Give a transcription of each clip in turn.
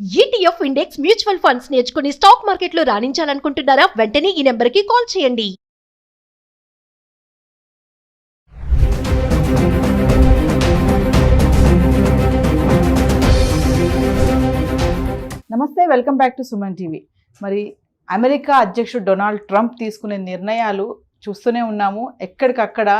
ETF index mutual funds నేర్చుకుని stock మార్కెట్లో రాణించాలనుకుంటున్నారా? వెంటనే ఈ నెంబర్కి కాల్ చేయండి. నమస్తే welcome back to Suman TV. మరి అమెరికా అధ్యక్షుడు డొనాల్డ్ ట్రంప్ తీసుకునే నిర్ణయాలు చూస్తూనే ఉన్నాము. ఎక్కడికక్కడ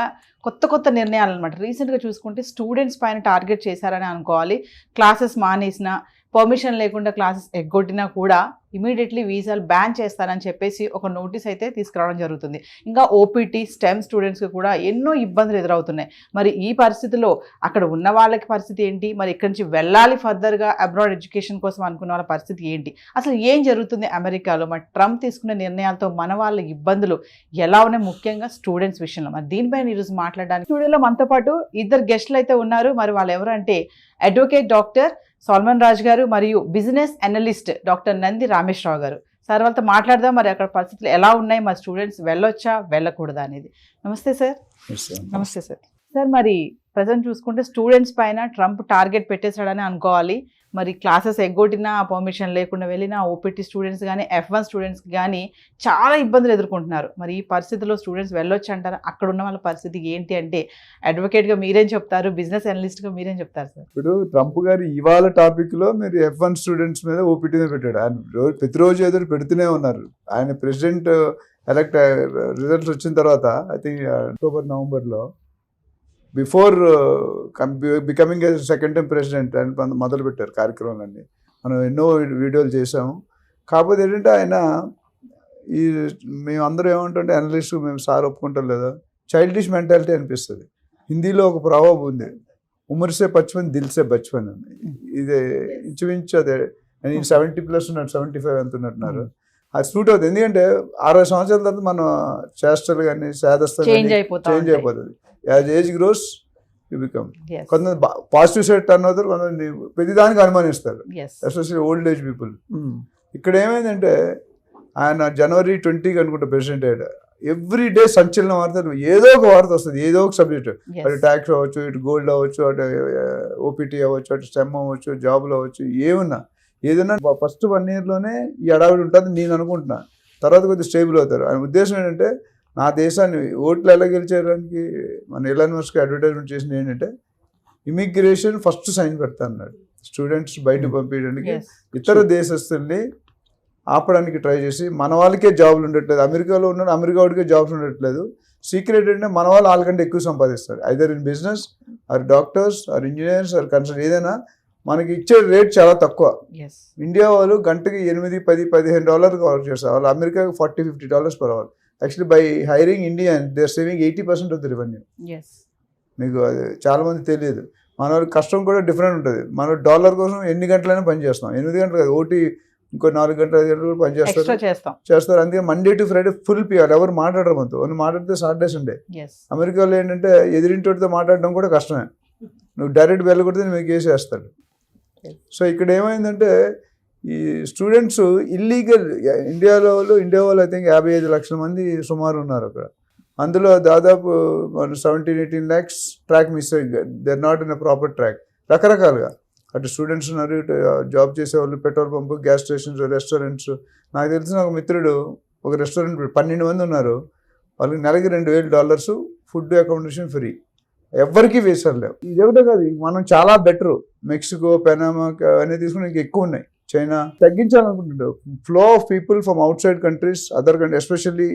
కొత్త కొత్త నిర్ణయాలు అనమాట రీసెంట్గా చూసుకుంటే స్టూడెంట్స్ పైన టార్గెట్ చేశారని అనుకోవాలి. క్లాసెస్ మానేసిన పర్మిషన్ లేకుండా క్లాసెస్ ఎగ్గొట్టినా కూడా ఇమీడియట్లీ వీసాలు బ్యాన్ చేస్తారని చెప్పేసి ఒక నోటీస్ అయితే తీసుకురావడం జరుగుతుంది. ఇంకా ఓపీటీ స్టెమ్ స్టూడెంట్స్కి కూడా ఎన్నో ఇబ్బందులు ఎదురవుతున్నాయి. మరి ఈ పరిస్థితిలో అక్కడ ఉన్న వాళ్ళకి పరిస్థితి ఏంటి? మరి ఇక్కడి నుంచి వెళ్ళాలి ఫర్దర్గా అబ్రాడ్ ఎడ్యుకేషన్ కోసం అనుకున్న వాళ్ళ పరిస్థితి ఏంటి? అసలు ఏం జరుగుతుంది అమెరికాలో? మరి ట్రంప్ తీసుకునే నిర్ణయాలతో మన వాళ్ళ ఇబ్బందులు ఎలా ఉన్నాయి? ముఖ్యంగా స్టూడెంట్స్ విషయంలో. మరి దీనిపైన ఈరోజు మాట్లాడడానికి స్టూడియోలో మనతో పాటు ఇద్దరు గెస్ట్లు అయితే ఉన్నారు. మరి వాళ్ళు ఎవరంటే అడ్వకేట్ డాక్టర్ సల్మాన్ రాజ్ గారు మరియు business analyst doctor Nandi Rameshwararao గారు. సార్ వాళ్ళతో మాట్లాడదాం. మరి అక్కడ పరిస్థితులు ఎలా ఉన్నాయి? మరి స్టూడెంట్స్ వెళ్ళొచ్చా? వెళ్ళకూడదా అనేది. నమస్తే సార్. నమస్తే సార్. సార్ మరి ప్రజెంట్ చూసుకుంటే స్టూడెంట్స్ పైన ట్రంప్ టార్గెట్ పెట్టేశాడని అనుకోవాలి. మరి క్లాసెస్ ఎగ్గొట్టినా పర్మిషన్ లేకుండా వెళ్ళినా ఓపీటీ స్టూడెంట్స్ కానీ ఎఫ్ వన్ స్టూడెంట్స్ కానీ చాలా ఇబ్బందులు ఎదుర్కొంటున్నారు. మరి ఈ పరిస్థితిలో స్టూడెంట్స్ వెళ్ళొచ్చు అంటారు? అక్కడ ఉన్న వాళ్ళ పరిస్థితి ఏంటి అంటే అడ్వకేట్గా మీరేం చెప్తారు? బిజినెస్ అనలిస్ట్గా మీరేం చెప్తారు సార్ ఇప్పుడు ట్రంప్ గారు ఇవాళ టాపిక్లో మీరు ఎఫ్ వన్ స్టూడెంట్స్ మీద ఓపీటీ మీద పెట్టాడు. ఆయన రోజు ప్రతిరోజు ఏదో పెడుతూనే ఉన్నారు. ఆయన ప్రెసిడెంట్ ఎలక్ట్ రిజల్ట్స్ వచ్చిన తర్వాత ఐ థింక్ అక్టోబర్ నవంబర్లో before becoming second time president అని మొద- మొదలు పెట్టారు కార్యక్రమాలన్నీ. మనం ఎన్నో వీడియోలు చేసాము కాకపోతే ఏంటంటే ఆయన ఈ మేము అందరూ ఏమంటుంటే అనలిస్ట్ మేము సార్ ఒప్పుకుంటాం లేదా? చైల్డిష్ మెంటాలిటీ అనిపిస్తుంది. హిందీలో ఒక ప్రవాబ్ ఉంది. ఉమర్సే బచ్పన్ దిల్సే బచ్పన్ అని. ఇది ఇంచుమించు అదే. నేను సెవెంటీ ప్లస్ ఉన్నాడు సెవెంటీ ఫైవ్ ఎంత ఉన్నట్టున్నారు అది సూట్ అవుతుంది. ఎందుకంటే అరవై సంవత్సరాల తర్వాత మన చేష్టలు కానీ శాదస్థలు చేంజ్. అయిపోతుంది. As age grows you become. కొంతమంది పాజిటివ్ సైడ్ టర్న్ అవుతారు కొంతమంది ప్రతిదానికి అనుమానిస్తారు. ఎస్పెషల్లీ ఓల్డ్ ఏజ్ పీపుల్ ఇక్కడ ఏమైందంటే ఆయన జనవరి ట్వంటీకి అనుకుంటా ప్రెసిడెంట్ అయ్యాడు. ఎవ్రీ డే సంచలన వార్తలు ఏదో ఒక వార్త వస్తుంది ఏదో ఒక సబ్జెక్ట్. అటు ట్యాక్స్ అవ్వచ్చు ఇటు గోల్డ్ అవ్వచ్చు అటు ఓపీటీ అవ్వచ్చు అటు స్టెమ్ అవ్వచ్చు జాబ్లు అవ్వచ్చు ఏమన్నా. ఏదన్నా ఫస్ట్ వన్ ఇయర్లోనే ఈ అడావిడి ఉంటుంది నేను అనుకుంటున్నా. తర్వాత కొద్దిగా స్టేబుల్ అవుతారు. ఆయన ఉద్దేశం ఏంటంటే నా దేశాన్ని ఓట్లు ఎలా గెలిచేయడానికి మన ఎలాన్ మస్క్ అడ్వర్టైజ్మెంట్ చేసింది ఏంటంటే ఇమిగ్రేషన్ ఫస్ట్ సైన్ పెడతా అన్నాడు. స్టూడెంట్స్ బయట పంపించడానికి Yes. ఇతర దేశస్తుల్ని ఆపడానికి ట్రై చేసి మన వాళ్ళకే జాబ్లు ఉండట్లేదు. అమెరికాలో ఉన్న అమెరికా వాడికే జాబ్స్ ఉండట్లేదు. సీక్రెట్ అంటే మన వాళ్ళు వాళ్ళకంటే ఎక్కువ సంపాదిస్తారు. Either in business or doctors or engineers or consult ఏదైనా మనకి ఇచ్చే రేట్ చాలా తక్కువ. ఇండియా వాళ్ళు గంటకి ఎనిమిది పది పదిహేను డాలర్కి వర్క్ చేస్తారు. వాళ్ళు అమెరికాకి forty fifty dollars per hour actually by hiring Indian they are saving eighty percent of the revenue. మీకు అది చాలా మంది తెలియదు. మన కష్టం కూడా డిఫరెంట్ ఉంటుంది. మన డాలర్ కోసం ఎన్ని గంటలైనా పని చేస్తాం. ఎనిమిది గంటలు కాదు ఓటీ ఇంకో నాలుగు గంటలు ఐదు గంటలు కూడా పని చేస్తారు. చేస్తాం. చేస్తారు. అందుకే Monday to Friday full PR ఎవరు మాట్లాడరు మనతో. వాళ్ళు మాట్లాడితే సాటర్డేస్ ఉండే. ఎస్ అమెరికాలో ఏంటంటే ఎదిరింటితో మాట్లాడడం కూడా కష్టమే. నువ్వు డైరెక్ట్ వెళ్ళకూడదు మీకు వేసేస్తాడు సో ఇక్కడ ఏమైందంటే ఈ స్టూడెంట్స్ ఇల్లీగల్ ఇండియాలో వాళ్ళు ఇండియా వాళ్ళు ఐ థింక్ యాభై ఐదు లక్షల మంది సుమారు ఉన్నారు అక్కడ. అందులో దాదాపు seventeen eighteen lakhs track miss they not in a proper track రకరకాలుగా. అటు స్టూడెంట్స్ ఉన్నారు ఇటు జాబ్ చేసేవాళ్ళు petrol pump gas stations restaurants నాకు తెలిసిన ఒక మిత్రుడు ఒక రెస్టారెంట్ పన్నెండు మంది ఉన్నారు. వాళ్ళకి నెలకి రెండు వేలు డాలర్స్ ఫుడ్ అకామిడేషన్ ఫ్రీ ఎవరికీ వేసారు లేవు. ఇది ఒకటే కాదు మనం చాలా బెటర్ మెక్సికో పెనామా అనేది తీసుకుని ఇంకా ఎక్కువ ఉన్నాయి. China తగ్గించాలనుకుంటుంటారు flow of people from outside countries other country especially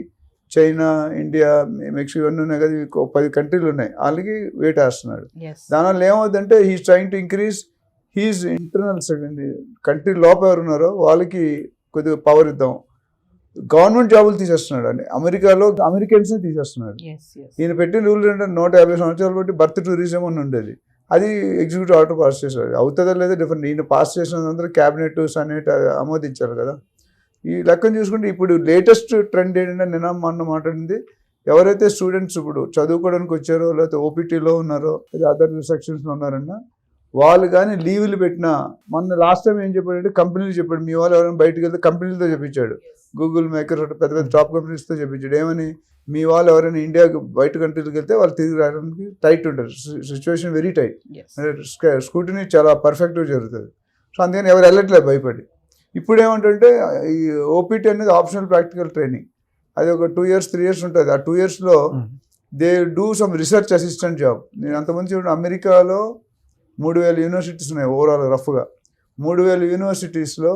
China India Mexico ఇవన్నీ ఉన్నాయి కదా పది కంట్రీలు ఉన్నాయి. వాళ్ళకి వెయిట్ వేస్తున్నాడు దానివల్ల ఏమవుతుందంటే he's trying to increase his internal country లోపల ఎవరు ఉన్నారో వాళ్ళకి కొద్దిగా పవర్ ఇద్దాం. గవర్నమెంట్ జాబులు తీసేస్తున్నాడు. అండి అమెరికాలో అమెరికన్స్ని తీసేస్తున్నాడు. ఈయన పెట్టిన రూల్ ఏంటంటే నూట యాభై సంవత్సరాలు బట్టి బర్త్ టూరిజం అని ఉండేది. అది ఎగ్జిక్యూటివ్ ఆర్డర్ పాస్ చేశారు. అవుతుందా లేదా డిఫరెంట్ ఈయన పాస్ చేసినందరూ క్యాబినెట్ సెనెట్ ఆమోదించారు కదా. ఈ లెక్కను చూసుకుంటే ఇప్పుడు లేటెస్ట్ ట్రెండ్ ఏంటంటే నిన్న మొన్న మాట్లాడింది. ఎవరైతే స్టూడెంట్స్ ఇప్పుడు చదువుకోవడానికి వచ్చారో లేకపోతే ఓపీటీలో ఉన్నారో లేదా అదర్ సెక్షన్స్లో ఉన్నారన్నా వాళ్ళు కానీ లీవులు పెట్టినా మొన్న లాస్ట్ టైం ఏం చెప్పాడంటే కంపెనీలు చెప్పాడు. మీ వాళ్ళు ఎవరైనా బయటకు వెళ్తే కంపెనీలతో చెప్పించాడు. గూగుల్ మేకర్ పెద్ద పెద్ద టాప్ కంపెనీస్తో చెప్పించాడు. ఏమని? మీ వాళ్ళు ఎవరైనా ఇండియాకి బయట కంట్రీలకు వెళ్తే వాళ్ళు తిరిగి రావడానికి టైట్ ఉంటారు. Situation very tight. స్కూటీని చాలా పర్ఫెక్ట్గా జరుగుతుంది. సో అందుకని ఎవరు వెళ్ళట్లేదు భయపడి. ఇప్పుడు ఏమంటుంటే ఈ ఓపీటీ అనేది ఆప్షనల్ ప్రాక్టికల్ ట్రైనింగ్. అది ఒక టూ ఇయర్స్ త్రీ ఇయర్స్ ఉంటుంది. ఆ టూ ఇయర్స్లో they do some research assistant job. నేను అంతమంది చూడండి అమెరికాలో మూడు వేల యూనివర్సిటీస్ ఉన్నాయి ఓవరాల్ రఫ్గా. మూడు వేల యూనివర్సిటీస్లో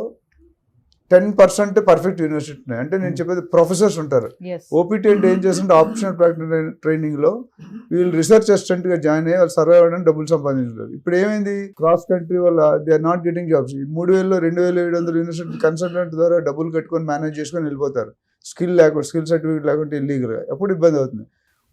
టెన్ పర్సెంట్ పర్ఫెక్ట్ యూనివర్సిటీ ఉన్నాయి. అంటే నేను చెప్పేది ప్రొఫెసర్స్ ఉంటారు. ఓపీటీ అంటే ఏం చేస్తుంటే ఆప్షనల్ ప్రాక్టికల్ ట్రైనింగ్లో వీళ్ళు రీసెర్చ్ అసిస్టెంట్గా జాయిన్ అయ్యి వాళ్ళు సర్వే అవ్వడానికి డబ్బులు సంపాదించారు ఇప్పుడు ఏమైంది? క్రాస్ కంట్రీ వల్ల they are not getting jobs ఈ మూడు వేలు రెండు వేల ఏడు వందల యూనివర్సిటీ కన్సల్టెంట్ ద్వారా డబ్బులు కట్టుకొని మేనేజ్ చేసుకొని వెళ్ళిపోతారు. స్కిల్ లేకుండా స్కిల్ సర్టిఫికేట్ లేకుంటే ఇల్లీగల్గా ఎప్పుడు ఇబ్బంది అవుతుంది.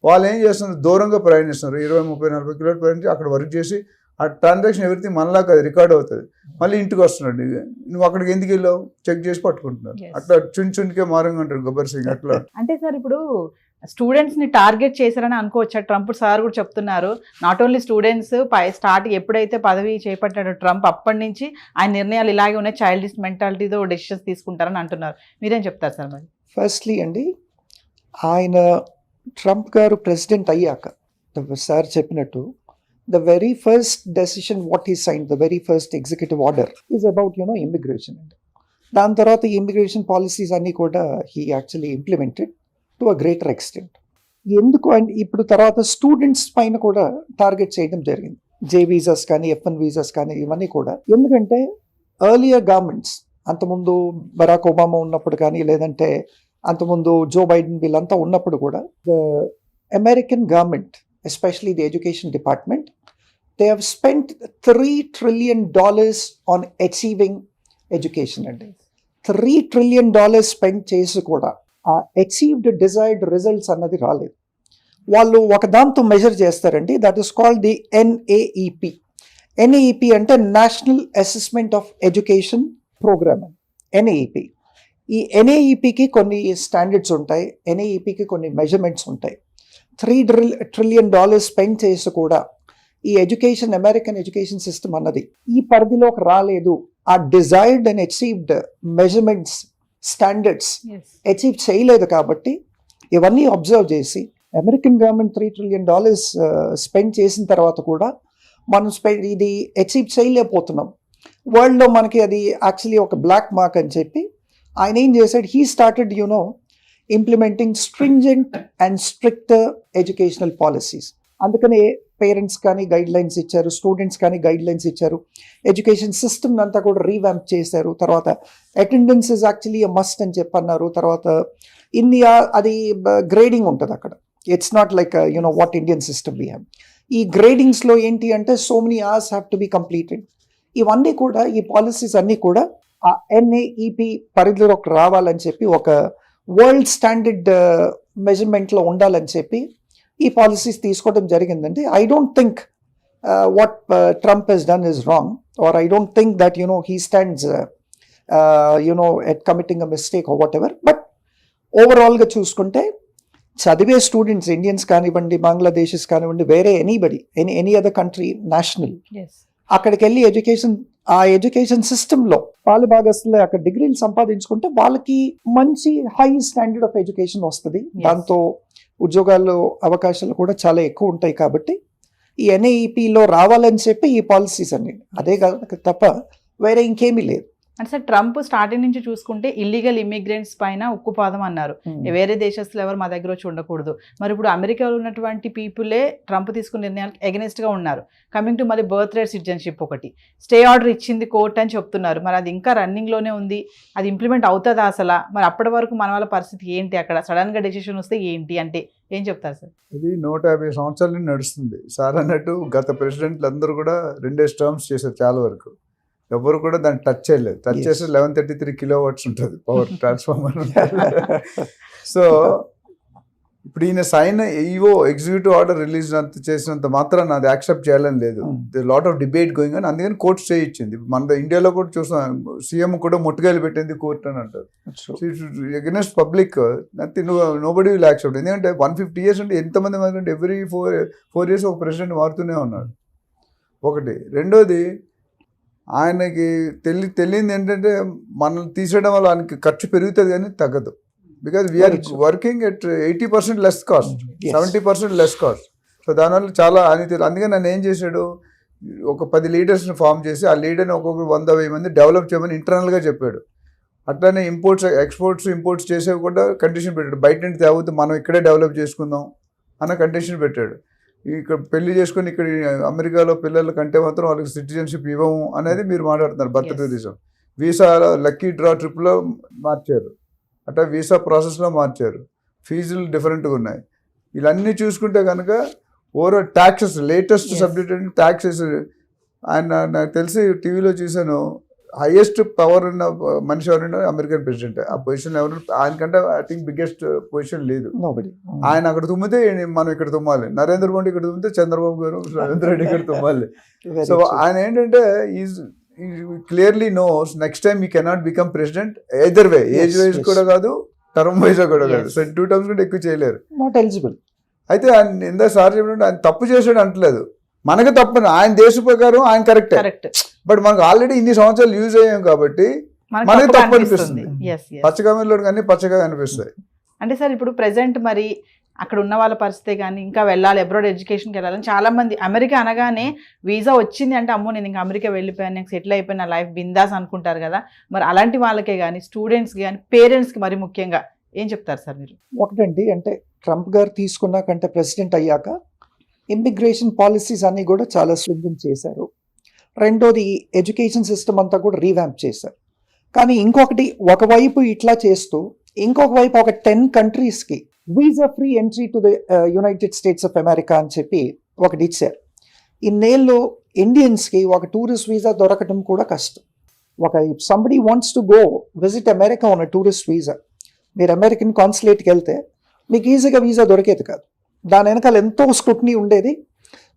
వాళ్ళు ఏం చేస్తున్నారు? దూరంగా ప్రయాణిస్తున్నారు. ఇరవై ముప్పై నలభై కిలోమీటర్ ప్రయాణించి అక్కడ వర్క్ చేసి ఆ ట్రాన్సాక్షన్ ఎవరిథింగ్ మనలా కాదు రికార్డ్ అవుతుంది. మళ్ళీ ఇంటికి వస్తున్నాడు. నువ్వు అక్కడికి ఎందుకు వెళ్ళావు? చెక్ చేసి పట్టుకుంటున్నారు Yes. అట్లా చున్ చున్కే మారంగా అంటారు గబ్బర్ సింగ్ అట్లా. అంటే సార్ ఇప్పుడు స్టూడెంట్స్ని టార్గెట్ చేశారని అనుకోవచ్చా? ట్రంప్ సార్ కూడా చెప్తున్నారు. నాట్ ఓన్లీ స్టూడెంట్స్ పై స్టార్ట్ ఎప్పుడైతే పదవి చేపట్టాడో ట్రంప్ అప్పటి నుంచి ఆయన నిర్ణయాలు ఇలాగే ఉన్నాయి. చైల్డిష్ మెంటాలిటీతో డెసిషన్స్ తీసుకుంటారని అంటున్నారు. మీరేం చెప్తారు సార్ మరి? ఫస్ట్లీ అండి ఆయన ట్రంప్ గారు ప్రెసిడెంట్ అయ్యాక సార్ చెప్పినట్టు the very first decision what he sign the very first executive order is about, you immigration immigration. దాని తర్వాత ఇమిగ్రేషన్ పాలసీస్ అన్నీ కూడా he actually implemented to a greater extent ఎందుకు అండ్ ఇప్పుడు తర్వాత స్టూడెంట్స్ పైన కూడా టార్గెట్ చేయడం జరిగింది. జే వీసాస్ కానీ ఎఫ్ఎన్ వీసాస్ కానీ ఇవన్నీ కూడా. ఎందుకంటే ఎర్లియర్ గవర్నమెంట్స్ అంతకుముందు బరాక్ ఒబామా ఉన్నప్పుడు కానీ లేదంటే అంతకుముందు జో బైడెన్ వీళ్ళంతా ఉన్నప్పుడు కూడా the American government especially the education department they have spent three trillion dollars on achieving education అండి త్రీ ట్రిలియన్ డాలర్స్ స్పెండ్ చేసి కూడా ఆ అచీవ్డ్ డిజైర్డ్ రిజల్ట్స్ అన్నది రాలేదు. వాళ్ళు ఒక దాంతో మెజర్ చేస్తారండి. That is called the NAEP NAEP అంటే national assessment of education program NAEP ఈ ఎన్ఏఈపికి కొన్ని స్టాండర్డ్స్ ఉంటాయి. ఎన్ఏఈపికి కొన్ని మెజర్మెంట్స్ ఉంటాయి. త్రీ ట్రిలియన్ డాలర్స్ స్పెండ్ చేసి కూడా ఈ ఎడ్యుకేషన్ అమెరికన్ ఎడ్యుకేషన్ సిస్టమ్ అన్నది ఈ పరిధిలోకి రాలేదు. ఆ desired and achieved measurements standards achieve చేయలేదు కాబట్టి ఇవన్నీ అబ్జర్వ్ చేసి American government three trillion dollars spend చేసిన తర్వాత కూడా మనం స్పెండ్ ఇది అచీవ్ చేయలేకపోతున్నాం. వరల్డ్లో మనకి అది యాక్చువల్లీ ఒక బ్లాక్ మార్క్ అని చెప్పి ఆయన ఏం చేశాడు? He started you know implementing stringent and strict educational policies అందుకనే పేరెంట్స్ కానీ గైడ్ లైన్స్ ఇచ్చారు స్టూడెంట్స్ కానీ గైడ్ లైన్స్ ఇచ్చారు. ఎడ్యుకేషన్ సిస్టమ్ అంతా కూడా రీవ్యాంప్ చేశారు. తర్వాత అటెండెన్స్ ఇస్ యాక్చువల్లీ మస్ట్ అని చెప్పన్నారు. తర్వాత ఇండియా అది గ్రేడింగ్ ఉంటుంది అక్కడ. It's not like you know what Indian system we have ఈ గ్రేడింగ్స్లో ఏంటి అంటే so many hours have to be completed ఇవన్నీ కూడా ఈ పాలసీస్ అన్నీ కూడా ఆ ఎన్ఏఈపి పరిధిలోకి రావాలని చెప్పి ఒక వరల్డ్ స్టాండర్డ్ మెజర్మెంట్లో ఉండాలని చెప్పి ఈ పాలసీస్ తీసుకోవడం జరిగిందండి I don't think what Trump he's done is wrong or I don't think that you know he stands you know at committing a mistake whatever but ఓవరాల్గా చూసుకుంటే చదివే స్టూడెంట్స్ ఇండియన్స్ కానివ్వండి బంగ్లాదేశీస్ కానివ్వండి వేరే anybody any any other country national అక్కడికి వెళ్ళి education ఆ education సిస్టంలో పాలు భాగస్తులు అక్కడ డిగ్రీలు సంపాదించుకుంటే వాళ్ళకి మంచి హై స్టాండర్డ్ ఆఫ్ ఎడ్యుకేషన్ వస్తుంది. దాంతో ఉద్యోగాలు అవకాశాలు కూడా చాలా ఎక్కువ ఉంటాయి కాబట్టి ఈ ఎన్ఏఈపిలో రావాలని చెప్పి ఈ పాలసీస్ అన్ని. అదే కాదు తప్ప వేరే ఇంకేమీ లేదు. అంటే సార్ ట్రంప్ స్టార్టింగ్ నుంచి చూసుకుంటే ఇల్లీగల్ ఇమిగ్రెంట్స్ పైన ఉక్కుపాదం అన్నారు. వేరే దేశస్తులు ఎవరు మా దగ్గర వచ్చి ఉండకూడదు. మరి ఇప్పుడు అమెరికాలో ఉన్నటువంటి పీపులే ట్రంప్ తీసుకున్న నిర్ణయాలకు ఎగనెస్ట్గా ఉన్నారు. కమింగ్ టు మరి బర్త్ రేట్ సిటిజన్షిప్ ఒకటి. స్టే ఆర్డర్ ఇచ్చింది కోర్ట్ అని చెప్తున్నారు. మరి అది ఇంకా రన్నింగ్లోనే ఉంది. అది ఇంప్లిమెంట్ అవుతుందా అసలు? మరి అప్పటి వరకు మన వాళ్ళ పరిస్థితి ఏంటి అక్కడ? సడన్గా డెసిషన్ వస్తే ఏంటి అంటే ఏం చెప్తారు సార్? ఇది నూట యాభై సంవత్సరాల నుండి నడుస్తుంది. సార్ అన్నట్టు గత ప్రెసిడెంట్లు అందరూ కూడా రెండేసి టర్మ్స్ చేశారు చాలా వరకు. ఎవరు కూడా దాన్ని టచ్ చేయలేదు. టచ్. చేస్తే eleven thirty three kilo watts ఉంటుంది. పవర్ ట్రాన్స్ఫార్మర్ సో ఇప్పుడు ఈయన sign EO executive order release అంత చేసినంత మాత్రం అది యాక్సెప్ట్ చేయాలని లేదు. లాట్ ఆఫ్ డిబేట్ గోయింగ్ అని అందుకని కోర్టు స్టే ఇచ్చింది మన ఇండియాలో కూడా చూస్తాం సీఎం కూడా ముట్టుకాయలు పెట్టింది కోర్టు అని అంటారు. Against public nothing nobody will accept ఎందుకంటే వన్ ఫిఫ్టీ ఇయర్స్ అంటే ఎంతమంది మాత్రం ఎవ్రీ ఫోర్ ఫోర్ ఇయర్స్ ఒక ప్రెసిడెంట్ మారుతూనే ఉన్నాడు. ఒకటి. రెండోది ఆయనకి తెలి తెలియంది ఏంటంటే మనల్ని తీసేయడం వల్ల ఆయనకి ఖర్చు పెరుగుతుంది కానీ తగ్గదు. Because we are. Working at eighty percent less cost. Seventy percent less cost so దానివల్ల చాలా ఆయన తెలి- అందుకే నన్ను ఏం చేశాడు? ఒక పది లీడర్స్ని ఫామ్ చేసి ఆ లీడర్ని ఒక్కొక్కరు వంద వెయ్యి మంది డెవలప్ చేయమని ఇంటర్నల్గా చెప్పాడు. అట్లానే ఇంపోర్ట్స్ ఎక్స్పోర్ట్స్ ఇంపోర్ట్స్ చేసేవి కూడా కండిషన్ పెట్టాడు. బయట నుండి తేవద్దు మనం ఇక్కడే డెవలప్ చేసుకుందాం అన్న కండిషన్ పెట్టాడు. ఇక్కడ పెళ్ళి చేసుకొని ఇక్కడ అమెరికాలో పిల్లల కంటే మాత్రం వాళ్ళకి సిటిజన్షిప్ ఇవ్వము అనేది మీరు మాట్లాడుతున్నారు Yes. Tourism visa lucky draw ట్రిప్లో మార్చారు. అట్లా వీసా ప్రాసెస్లో మార్చారు. ఫీజులు డిఫరెంట్గా ఉన్నాయి. ఇవన్నీ చూసుకుంటే కనుక ఓవరాల్ ట్యాక్సెస్ లేటెస్ట్. సబ్జెక్ట్ అంటే ట్యాక్సెస్ ఆయన నాకు తెలిసి టీవీలో చూశాను. హైయెస్ట్ పవర్ ఉన్న మనిషి ఎవరంటే అమెరికన్ ప్రెసిడెంట్ ఆ పొజిషన్ ఎవరు? ఆయనకంటే ఐ థింక్ బిగ్గెస్ట్ పొజిషన్ లేదు. Nobody. ఆయన అక్కడ తుమ్మితే మనం ఇక్కడ తుమ్మాలి. నరేంద్ర మోడీ ఇక్కడ తుమ్మితే చంద్రబాబు గారు రేవంత్ రెడ్డి ఇక్కడ తుమ్మాలి. సో. ఆయన ఏంటంటే is clearly knows next time he cannot become president either way age wise. కూడా కాదు టర్మ్ వైజ్ కూడా కాదు. సో టూ టర్మ్స్ కూడా ఎక్కువ చేయలేరు. అయితే ఆయన ఇందా సార్ చెప్పినట్టు ఆయన తప్పు చేసాడు అంటలేదు. మనకు తప్పు ఆయన దేశ ప్రకారం ఆయన కరెక్ట్ కరెక్ట్ బట్ మనకు ఆల్రెడీ ఇన్ని సంవత్సరాలు యూజ్ అయ్యాం కాబట్టి మనకి తప్పు అనిపిస్తుంది. ఎస్ పచ్చగా మిల్లోడు కానీ పచ్చగా అనిపిస్తాయి అంటే సార్ ఇప్పుడు ప్రెసెంట్ మరి అక్కడ ఉన్న వాళ్ళ పరిస్థితి కానీ ఇంకా వెళ్ళాలి అబ్రాడ్ ఎడ్యుకేషన్కి వెళ్ళాలని చాలా మంది అమెరికా అనగానే వీసా వచ్చింది అంటే అమ్మో నేను ఇంకా అమెరికా వెళ్ళిపోయాను నేను సెటిల్ అయిపోయిన లైఫ్ బిందాస్ అనుకుంటారు కదా. మరి అలాంటి వాళ్ళకే కానీ స్టూడెంట్స్కి కానీ పేరెంట్స్కి మరి ముఖ్యంగా ఏం చెప్తారు సార్ మీరు? ఒకటండి అంటే ట్రంప్ గారు తీసుకున్నాకంటే ప్రెసిడెంట్ అయ్యాక ఇమిగ్రేషన్ పాలసీస్ అన్నీ కూడా చాలా స్ట్రింగ్ చేశారు. రెండోది ఎడ్యుకేషన్ సిస్టమ్ అంతా కూడా రీవ్యాంప్ చేశారు. కానీ ఇంకొకటి ఒకవైపు ఇట్లా చేస్తూ ఇంకొక వైపు ఒక టెన్ కంట్రీస్కి visa free entry to the United States of America అని చెప్పి ఒకటి ఇచ్చారు. ఇన్నేళ్ళు ఇండియన్స్కి ఒక టూరిస్ట్ వీసా దొరకడం కూడా కష్టం. ఒక somebody wants to go visit America ఉన్న టూరిస్ట్ వీసా మీరు అమెరికన్ కాన్సులేట్కి వెళ్తే మీకు ఈజీగా వీసా దొరికేది కాదు. దాని వెనకాల ఎంతో స్క్రూట్నీ ఉండేది.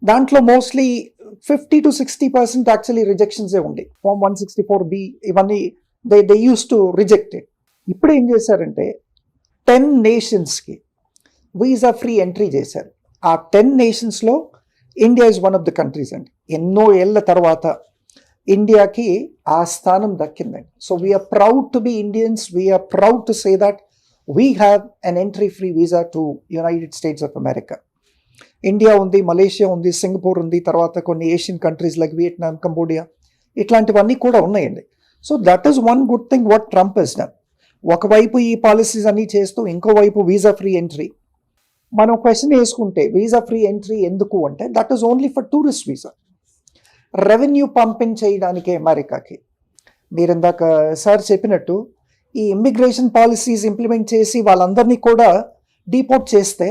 దాంట్లో mostly fifty to sixty percent actually రిజెక్షన్సే ఉండే. Form one sixty four B ఇవన్నీ they they use to rejected ఇప్పుడు ఏం చేశారంటే టెన్ నేషన్స్కి వీసా ఫ్రీ ఎంట్రీ చేశారు. ఆ ten నేషన్స్లో India is one of the countries అండి. ఎన్నో ఏళ్ళ తర్వాత ఇండియాకి ఆ స్థానం దక్కిందండి. So we are proud to be Indians we are proud to say that we have an entry free visa to United States of America India ఉంది Malaysia ఉంది Singapore ఉంది తర్వాత కొన్ని Asian countries like Vietnam Cambodia ఇట్లాంటివన్నీ కూడా ఉన్నాయండి. So that is one good thing what Trump is done ఒకవైపు ఈ పాలసీస్ అన్నీ చేస్తూ ఇంకోవైపు వీసా ఫ్రీ ఎంట్రీ మనం క్వశ్చన్ వేసుకుంటే వీసా ఫ్రీ ఎంట్రీ ఎందుకు అంటే that is only for tourist visa revenue pumping చేయడానికే అమెరికాకి. మీరు ఇందాక సార్ చెప్పినట్టు ఈ ఇమ్మిగ్రేషన్ పాలసీస్ ఇంప్లిమెంట్ చేసి వాళ్ళందరినీ కూడా డీపోర్ట్ చేస్తే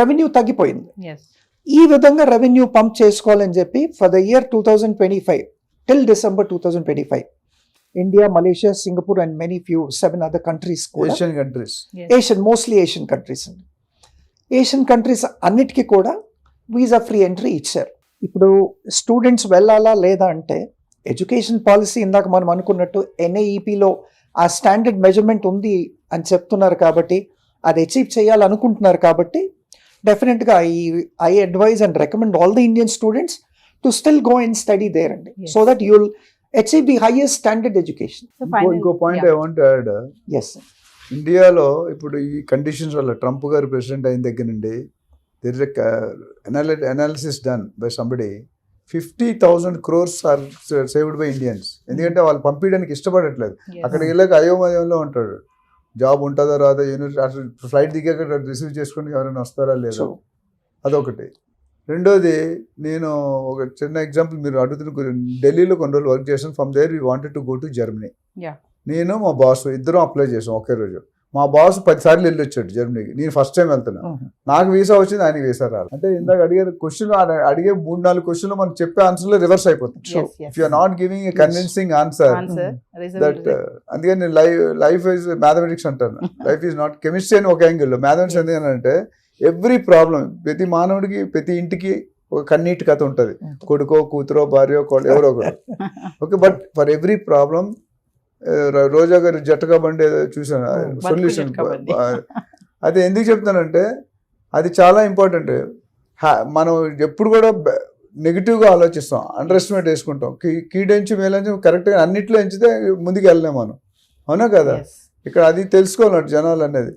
రెవెన్యూ తగ్గిపోయింది. ఈ విధంగా రెవెన్యూ పంప్ చేసుకోవాలని చెప్పి for the year two thousand twenty five till December two thousand twenty five India Malaysia Singapore and many few seven other countries Asian countries Asian mostly Asian countries అండి. Asian countries అన్నిటికీ కూడా visa free entry ఇచ్చారు. ఇప్పుడు students వెళ్ళాలా లేదా అంటే education policy ఇందాక మనం అనుకున్నట్టు ఎన్ఐఈపిలో ఆ స్టాండర్డ్ మెజర్మెంట్ ఉంది అని చెప్తున్నారు కాబట్టి అది అచీవ్ చేయాలనుకుంటున్నారు కాబట్టి డెఫినెట్గా ఈ I advise and recommend all the Indian students to still go and study there అండి. So that you'll achieve the highest standard education ఇంకో point I want add as ఇండియాలో ఇప్పుడు ఈ కండిషన్స్ వల్ల ట్రంప్ గారు ప్రెసిడెంట్ అయిన దగ్గర నుండి there is analysis done by somebody fifty thousand crores are saved by Indians ఎందుకంటే వాళ్ళు పంపించడానికి ఇష్టపడట్లేదు. అక్కడికి వెళ్ళాక అయోమయంలో ఉంటాడు జాబ్ ఉంటుందా రాదా యూనివర్సిటీ ఫ్లైట్ దిగాక రిసీవ్ చేసుకుని ఎవరైనా వస్తారా లేదా? అదొకటి. రెండోది నేను ఒక చిన్న ఎగ్జాంపుల్ మీరు అడుగుతున్న ఢిల్లీలో కొన్ని రోజులు వర్క్ చేశాను. From there we wanted to go to Germany. నేను మా బాస్ ఇద్దరం అప్లై చేసాం ఒకే రోజు. మా బాస్ పదిసార్లు వెళ్ళి వచ్చాడు జర్మనీకి. నేను ఫస్ట్ టైం వెళ్తున్నా. నాకు వీసా వచ్చింది ఆయనకి వీసా రాదు అంటే ఇందాక అడిగే క్వశ్చన్ అడిగే మూడు నాలుగు క్వశ్చన్లు మనం చెప్పే ఆన్సర్లో రివర్స్ అయిపోతుంది. If you are not giving a convincing answer that అందుకని లైఫ్ లైఫ్ ఇస్ మ్యాథమెటిక్స్ అంటాను. లైఫ్ ఈజ్ నాట్ కెమిస్ట్రీ అని ఒక యాంగిల్లో మ్యాథమెటిక్స్ ఎందుకంటే ఎవ్రీ ప్రాబ్లం ప్రతి మానవుడికి ప్రతి ఇంటికి ఒక కన్నీటి కథ ఉంటుంది. కొడుకో కూతురో భార్యో ఎవరో ఒకరు. Okay but for every problem Roja గారు జట్టగా బండి చూసాను సొల్యూషన్. అది ఎందుకు చెప్తానంటే అది చాలా ఇంపార్టెంట్. మనం ఎప్పుడు కూడా నెగిటివ్గా ఆలోచిస్తాం. అండర్ ఎస్టిమేట్ వేసుకుంటాం. కీ కీడెంచి మేలంచి కరెక్ట్గా అన్నిట్లో ఎంచితే ముందుకు వెళ్ళలేం మనం. అవునా కదా? ఇక్కడ అది తెలుసుకోవాలి జనాలు అనేది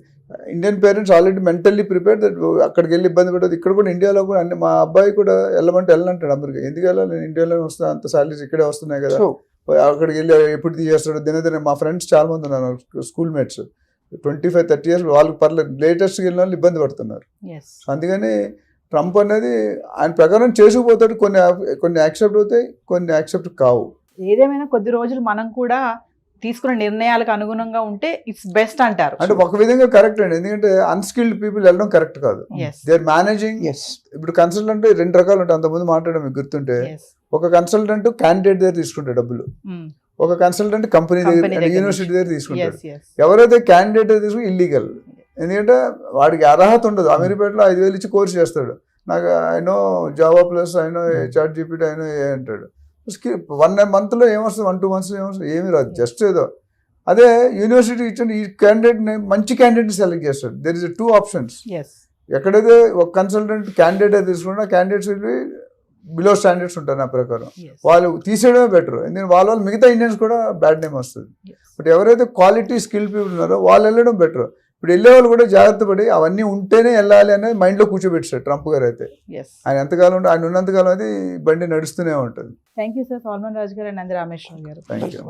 Indian parents already mentally prepare that అక్కడికి వెళ్ళి ఇబ్బంది పడదు ఇక్కడ కూడా ఇండియాలో కూడా అన్ని మా అబ్బాయి కూడా వెళ్ళమంటే వెళ్ళంటాడు అమెరికా ఎందుకు వెళ్ళాలి? నేను ఇండియాలో వస్తా అంత సాలరీస్ ఇక్కడే వస్తున్నాయి కదా. అక్కడికి వెళ్ళి ఎప్పుడు తీసేస్తాడు దినదిన మా ఫ్రెండ్స్ చాలా మంది ఉన్నారు school mates twenty five thirty years వాళ్ళకి పర్లేదు లేటెస్ట్కి వెళ్ళిన వాళ్ళు ఇబ్బంది పడుతున్నారు. అందుకని ట్రంప్ అనేది ఆయన ప్రకారం చేసుకుపోతాడు కొన్ని కొన్ని యాక్సెప్ట్ అవుతాయి కొన్ని యాక్సెప్ట్ కావు. ఏదేమైనా కొద్ది రోజులు మనం కూడా తీసుకున్న నిర్ణయాలకు అనుగుణంగా ఉంటే ఇట్స్ బెస్ట్ అంటారు. అంటే ఒక విధంగా కరెక్ట్ అండి. ఎందుకంటే అన్స్కిల్డ్ పీపుల్ వెళ్ళడం కరెక్ట్ కాదు. They are managing Yes. ఇప్పుడు కన్సల్టెంట్ రెండు రకాలు ఉంటాయి. అంతకుముందు మాట్లాడడం మీకు గుర్తుంటే ఒక కన్సల్టెంట్ క్యాండిడేట్ దగ్గర తీసుకుంటాడు డబ్బులు. ఒక కన్సల్టెంట్ కంపెనీ Company దగ్గర యూనివర్సిటీ దగ్గర తీసుకుంటాడు. ఎస్ ఎవరైతే క్యాండిడేట్ తీసుకుని ఇల్లీగల్ ఎందుకంటే వాడికి అర్హత ఉండదు. అమీర్పేటలో ఐదు వేలు ఇచ్చి కోర్స్ చేస్తాడు. నాకు I know Java plus I know ChatGPT I know a అంటాడు. వన్ మంత్లో ఏమొస్తుంది వన్ టూ మంత్స్లో ఏమొస్తుంది ఏమీ రాదు. జస్ట్ ఏదో. అదే యూనివర్సిటీ ఇచ్చిన ఈ క్యాండిడేట్ని మంచి క్యాండిడేట్ని సెలెక్ట్ చేస్తాడు దెర్ ఇస్ టూ ఆప్షన్స్ ఎక్కడైతే ఒక కన్సల్టెంట్ క్యాండిడేట్ తీసుకున్నా క్యాండిడేట్స్ బిలో స్టాండర్డ్స్ ఉంటారు నా ప్రకారం. వాళ్ళు తీసేయడమే బెటర్ ఎందుకంటే వాళ్ళ వల్ల మిగతా ఇండియన్స్ కూడా బ్యాడ్ నేమ్ వస్తుంది. బట్ ఎవరైతే క్వాలిటీ స్కిల్ పీపుల్ ఉన్నారో వాళ్ళు వెళ్ళడం బెటర్ ఇప్పుడు వెళ్ళే వాళ్ళు కూడా జాగ్రత్త పడి అవన్నీ ఉంటేనే వెళ్ళాలి అనేది మైండ్లో కూర్చోబెట్టాడు ట్రంప్ గారు అయితే. ఆయన ఎంతకాలం ఉంటే ఆయన ఉన్నంతకాలం అది బండి నడుస్తూనే ఉంటుంది. Thank you sir Solomon Raju గారు అండ్ నంది రామేశ్వరం గారు. Thank you